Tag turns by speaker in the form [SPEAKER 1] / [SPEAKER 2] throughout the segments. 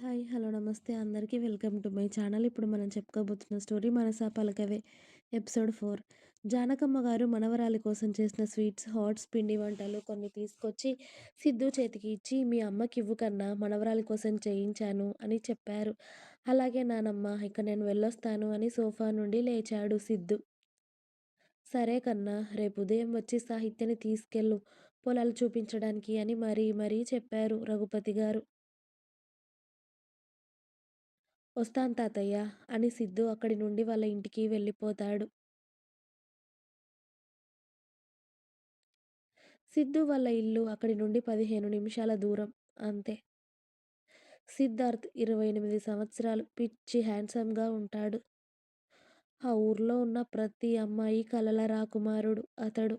[SPEAKER 1] Hi. Hello. నమస్తే అందరికీ. Welcome to my channel. ఇప్పుడు మనం చెప్పుకోబోతున్న story 'Manasa Palakave' episode four Janakamma గారు మనవరాలి కోసం చేసిన స్వీట్స్, హాట్స్, పిండి వంటలు కొన్ని తీసుకొచ్చి సిద్ధు చేతికి ఇచ్చి మీ అమ్మకివ్వు కన్నా మనవరాలి కోసం చేయించాను అని చెప్పారు. అలాగే నానమ్మ ఇక నేను వెళ్ళొస్తాను అని సోఫా నుండి లేచాడు సిద్ధు సరే కన్నా! రేపు ఉదయం వచ్చి సాహిత్యని తీసుకెళ్ళు పొలాలు చూపించడానికి అని మరీ మరీ చెప్పారు రఘుపతి గారు వస్తాను తాతయ్య అని సిద్ధూ అక్కడి నుండి వాళ్ళ ఇంటికి వెళ్ళిపోతాడు. సిద్ధు వాళ్ళ ఇల్లు అక్కడి నుండి పదిహేను నిమిషాల దూరం. అంతే. సిద్ధార్థ్ ఇరవై ఎనిమిది సంవత్సరాలు. పిచ్చి హ్యాండ్సమ్గా ఉంటాడు. ఆ ఊర్లో ఉన్న ప్రతి అమ్మాయి కలల రాకుమారుడు అతడు.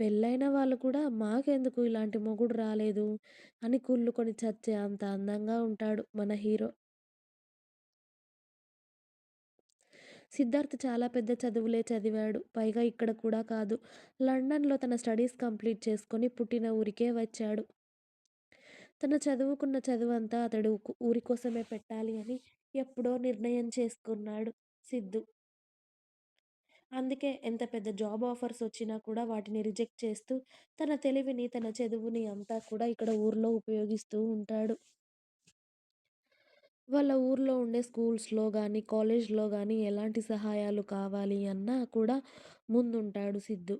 [SPEAKER 1] పెళ్ళైన వాళ్ళు కూడా మాకెందుకు ఇలాంటి మొగుడు రాలేదు అని కుళ్ళుకొని చచ్చే అంత అందంగా ఉంటాడు మన హీరో. సిద్ధార్థ్ చాలా పెద్ద చదువులే చదివాడు. పైగా ఇక్కడ కూడా కాదు. లండన్లో తన స్టడీస్ కంప్లీట్ చేసుకొని పుట్టిన ఊరికే వచ్చాడు. తను చదువుకున్న చదువంతా అతడు ఊరి కోసమే పెట్టాలి అని ఎప్పుడో నిర్ణయం చేసుకున్నాడు సిద్ధు. అందుకే ఎంత పెద్ద జాబ్ ఆఫర్స్ వచ్చినా కూడా వాటిని రిజెక్ట్ చేస్తూ తన తెలివిని, తన చదువుని అంతా కూడా ఇక్కడ ఊర్లో ఉపయోగిస్తూ ఉంటాడు. వాళ్ళ ఊర్లో ఉండే స్కూల్స్లో కానీ గానీ, కానీ గానీ ఎలాంటి సహాయాలు కావాలి అన్నా కూడా ముందుంటాడు సిద్ధూ.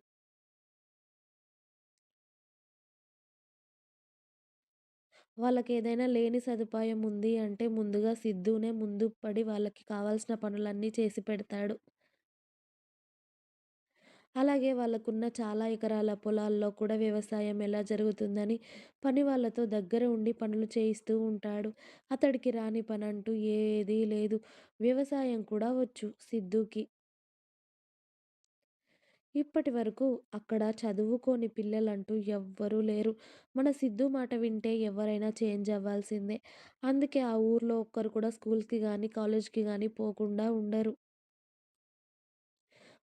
[SPEAKER 1] వాళ్ళకేదైనా లేని సదుపాయం ఉంది అంటే ముందుగా సిద్ధూనే ముందు పడి వాళ్ళకి కావాల్సిన పనులన్నీ చేసి పెడతాడు. అలాగే వాళ్ళకున్న చాలా ఎకరాల పొలాల్లో కూడా వ్యవసాయం ఎలా జరుగుతుందని పని వాళ్ళతో దగ్గర ఉండి పనులు చేయిస్తూ ఉంటాడు. అతడికి రాని పని అంటూ ఏదీ లేదు. వ్యవసాయం కూడా వచ్చు సిద్ధూకి. ఇప్పటివరకు అక్కడ చదువుకోని పిల్లలంటూ ఎవ్వరూ లేరు. మన సిద్ధూ మాట వింటే ఎవరైనా చేంజ్ అవ్వాల్సిందే. అందుకే ఆ ఊర్లో ఒక్కరు కూడా స్కూల్కి కానీ కాలేజ్కి కానీ పోకుండా ఉండరు.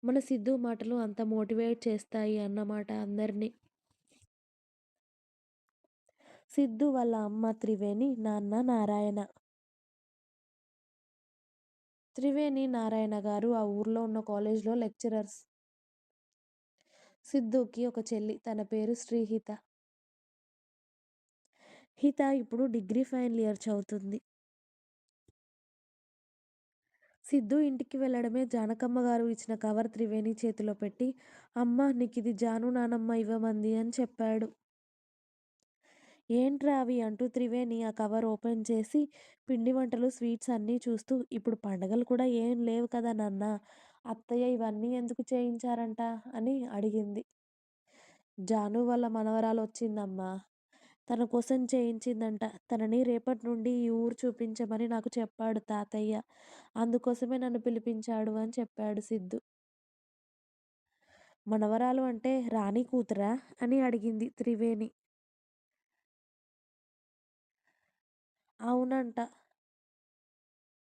[SPEAKER 1] మన సిద్ధూ మాటలు అంత మోటివేట్ చేస్తాయి అన్నమాట అందరినీ సిద్ధు వాళ్ళ అమ్మ త్రివేణి, నాన్న నారాయణ. త్రివేణి, నారాయణ గారు ఆ ఊర్లో ఉన్న కాలేజ్లో లెక్చరర్స్. సిద్ధూకి ఒక చెల్లి. తన పేరు శ్రీహిత. హిత ఇప్పుడు డిగ్రీ ఫైనల్ ఇయర్ చదువుతుంది. సిద్ధూ ఇంటికి వెళ్ళడమే జానకమ్మగారు ఇచ్చిన కవర్ త్రివేణి చేతిలో పెట్టి అమ్మా నీకిది జాను నానమ్మ ఇవ్వమంది అని చెప్పాడు. ఏంట్రా అవి అంటూ త్రివేణి ఆ కవర్ ఓపెన్ చేసి పిండి వంటలు, స్వీట్స్ అన్నీ చూస్తూ ఇప్పుడు పండగలు కూడా ఏం లేవు కదా నాన్న అత్తయ్య ఇవన్నీ ఎందుకు చేయించారంట? అని అడిగింది. జాను వాళ్ళ మనవరాలొచ్చిందమ్మా! తన కోసం చేయించిందంట. తనని రేపటి నుండి ఈ ఊరు చూపించమని నాకు చెప్పాడు తాతయ్య. అందుకోసమే నన్ను పిలిపించాడు అని చెప్పాడు సిద్ధు మనవరాలు అంటే రాణి కూతురా? అని అడిగింది త్రివేణి. అవునంట.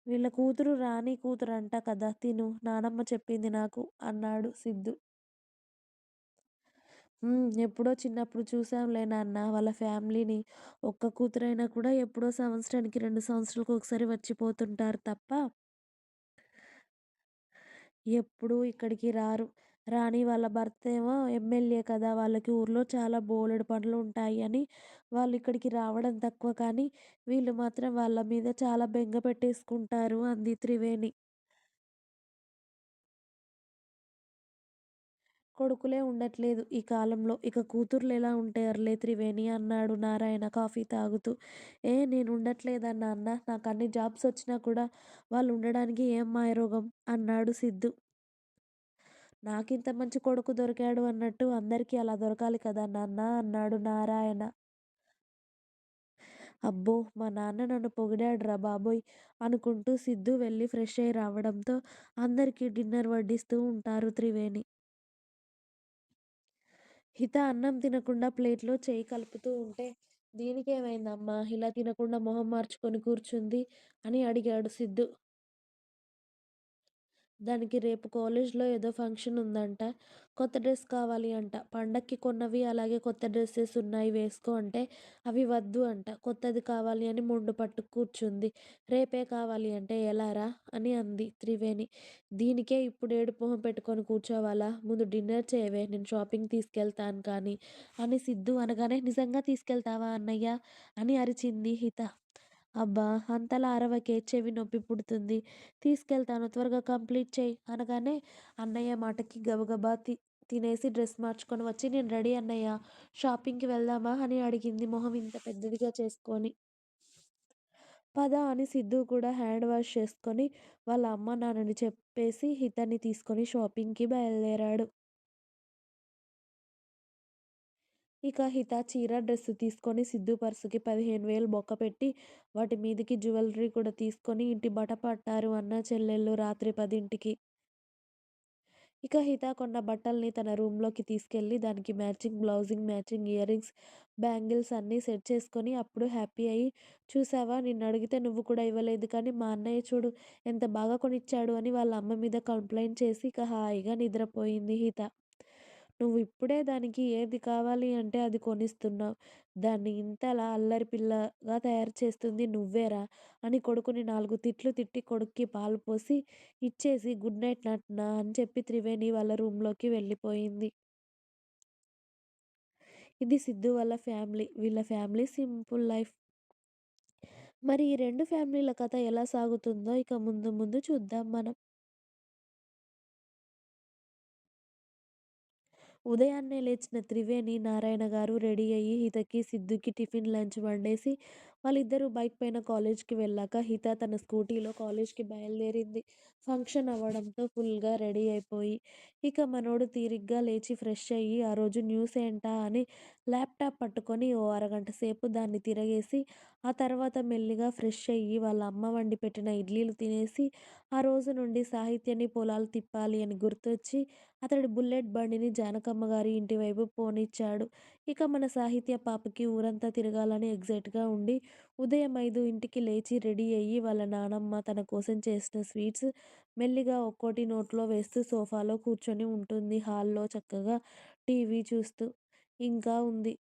[SPEAKER 1] వీళ్ళ కూతురు రాణి కూతురంట కదా తిను నానమ్మ చెప్పింది నాకు అన్నాడు సిద్ధు ఎప్పుడో చిన్నప్పుడు చూశాంలే నాన్న వాళ్ళ ఫ్యామిలీని. ఒక్క కూతురైనా కూడా ఎప్పుడో సంవత్సరానికి, రెండు సంవత్సరాలకు ఒకసారి వచ్చిపోతుంటారు తప్ప ఎప్పుడూ ఇక్కడికి రారు. రాణి వాళ్ళ భర్తేమో ఎమ్మెల్యే కదా వాళ్ళకి ఊర్లో చాలా బోలెడు పనులు ఉంటాయి అని వాళ్ళు ఇక్కడికి రావడం తక్కువ కానీ వీళ్ళు మాత్రం వాళ్ళ మీద చాలా బెంగ పెట్టేసుకుంటారు అంది త్రివేణి. కొడుకులే ఉండట్లేదు ఈ కాలంలో. ఇక కూతుర్లు ఎలా ఉంటారులే త్రివేణి అన్నాడు నారాయణ కాఫీ తాగుతూ. ఏ నేను ఉండట్లేదన్న అన్న నాకు అన్ని జాబ్స్ వచ్చినా కూడా వాళ్ళు ఉండడానికి ఏం మాయరోగం? అన్నాడు సిద్ధు నాకింత మంచి కొడుకు దొరికాడు అన్నట్టు అందరికీ అలా దొరకాలి కదా నాన్న అన్నాడు నారాయణ. అబ్బో మా నాన్న నన్ను పొగిడాడురా బాబోయ్ అనుకుంటూ సిద్ధు వెళ్ళి ఫ్రెష్ అయి రావడంతో అందరికీ డిన్నర్ వడ్డిస్తూ ఉంటారు త్రివేణి. హిత అన్నం తినకుండా ప్లేట్లో చేయి కలుపుతూ ఉంటే దీనికేమైందమ్మా? ఇలా తినకుండా మొహం మార్చుకొని కూర్చుంది అని అడిగాడు సిద్ధు. దానికి రేపు కాలేజ్‌లో ఏదో ఫంక్షన్ ఉందంట. కొత్త డ్రెస్ కావాలి అంట. పండక్కి కొన్నవి అలాగే కొత్త డ్రెస్సెస్ ఉన్నాయి వేసుకో అంటే అవి వద్దు అంట. కొత్తది కావాలి అని ముండు పట్టు కూర్చుంది. రేపే కావాలి అంటే ఎలారా? అని అంది త్రివేణి. దీనికే ఇప్పుడు ఏడు పొహం పెట్టుకొని కూర్చోవాలా? ముందు డిన్నర్ చేయవే నేను షాపింగ్ తీసుకెళ్తాను కానీ అని సిద్ధు అనగానే నిజంగా తీసుకెళ్తావా అన్నయ్య? అని అరిచింది హిత. అబ్బా! అంతలా అరవకే చెవి నొప్పి పుడుతుంది. తీసుకెళ్తాను త్వరగా కంప్లీట్ చేయి అనగానే అన్నయ్య మాటకి గబగబా తి తినేసి డ్రెస్ మార్చుకొని వచ్చి నేను రెడీ అన్నయ్య షాపింగ్‌కి వెళ్దామా? అని అడిగింది మొహం ఇంత పెద్దదిగా చేసుకొని. పద అని సిద్ధు కూడా హ్యాండ్ వాష్ చేసుకొని వాళ్ళ అమ్మ నాన్నని చెప్పేసి హితని తీసుకొని షాపింగ్‌కి బయలుదేరాడు. ఇక హిత చీర, డ్రెస్ తీసుకొని సిద్ధు పర్సుకి పదిహేను వేలు బొక్క పెట్టి వాటి మీదకి జ్యువెలరీ కూడా తీసుకొని ఇంటి బట పట్టారు అన్న చెల్లెళ్ళు రాత్రి 10కి. ఇక హిత కొన్న బట్టల్ని తన రూమ్‌లోకి తీసుకెళ్ళి దానికి మ్యాచింగ్ బ్లౌజింగ్, మ్యాచింగ్ ఇయరింగ్స్, బ్యాంగిల్స్ అన్నీ సెట్ చేసుకొని అప్పుడు హ్యాపీ అయ్యి చూసావా నిన్నడిగితే నువ్వు కూడా ఇవ్వలేదు కానీ మా అన్నయ్య చూడు ఎంత బాగా కొనిచ్చాడు అని వాళ్ళ అమ్మ మీద కంప్లైంట్ చేసి ఇక హాయిగా నిద్రపోయింది హిత. నువ్వు ఇప్పుడే దానికి ఏది కావాలి అంటే అది కొనిస్తున్నావు. దాన్ని ఇంతలా అల్లరి పిల్లగా తయారు చేస్తుంది నువ్వేరా! అని కొడుకుని నాలుగు తిట్లు తిట్టి కొడుక్కి పాలు పోసి ఇచ్చేసి గుడ్ నైట్ నట్నా అని చెప్పి త్రివేణి వాళ్ళ రూమ్‌లోకి వెళ్ళిపోయింది. ఇది సిద్ధు వాళ్ళ ఫ్యామిలీ. వీళ్ళ ఫ్యామిలీ సింపుల్ లైఫ్. మరి ఈ రెండు ఫ్యామిలీల కథ ఎలా సాగుతుందో ఇక ముందు ముందు చూద్దాం మనం. ఉదయాన్నే లేచిన త్రివేణి, నారాయణ గారు రెడీ అయ్యి హితకి, సిద్ధుకి టిఫిన్, లంచ్ వండేసి వాళ్ళిద్దరూ బైక్ పైన కాలేజ్‌కి వెళ్ళాక హిత తన స్కూటీలో కాలేజ్‌కి బయలుదేరింది. ఫంక్షన్ అవ్వడంతో ఫుల్‌గా రెడీ అయిపోయి. ఇక మనోడు తీరిగ్గా లేచి ఫ్రెష్ అయ్యి ఆ రోజు న్యూస్ ఏంటా అని ల్యాప్‌టాప్ పట్టుకొని ఓ అరగంట సేపు దాన్ని తిరగేసి ఆ తర్వాత మెల్లిగా ఫ్రెష్ అయ్యి వాళ్ళ అమ్మ వండి పెట్టిన ఇడ్లీలు తినేసి ఆ రోజు నుండి సాహిత్యాన్ని పొలాలు తిప్పాలి అని గుర్తొచ్చి అతడి బుల్లెట్ బండిని జానక జానకమ్మ గారి ఇంటి వైపు పోనిచ్చాడు. ఇక మన సాహిత్య పాపకి ఊరంతా తిరగాలని ఎగ్జైట్‌గా ఉండి ఉదయం ఐదు ఇంటికి లేచి రెడీ అయ్యి వాళ్ళ నానమ్మ తన కోసం చేసిన స్వీట్స్ మెల్లిగా ఒక్కోటి నోట్లో వేస్తూ సోఫాలో కూర్చొని ఉంటుంది హాల్‌లో చక్కగా టీవీ చూస్తూ. ఇంకా ఉంది.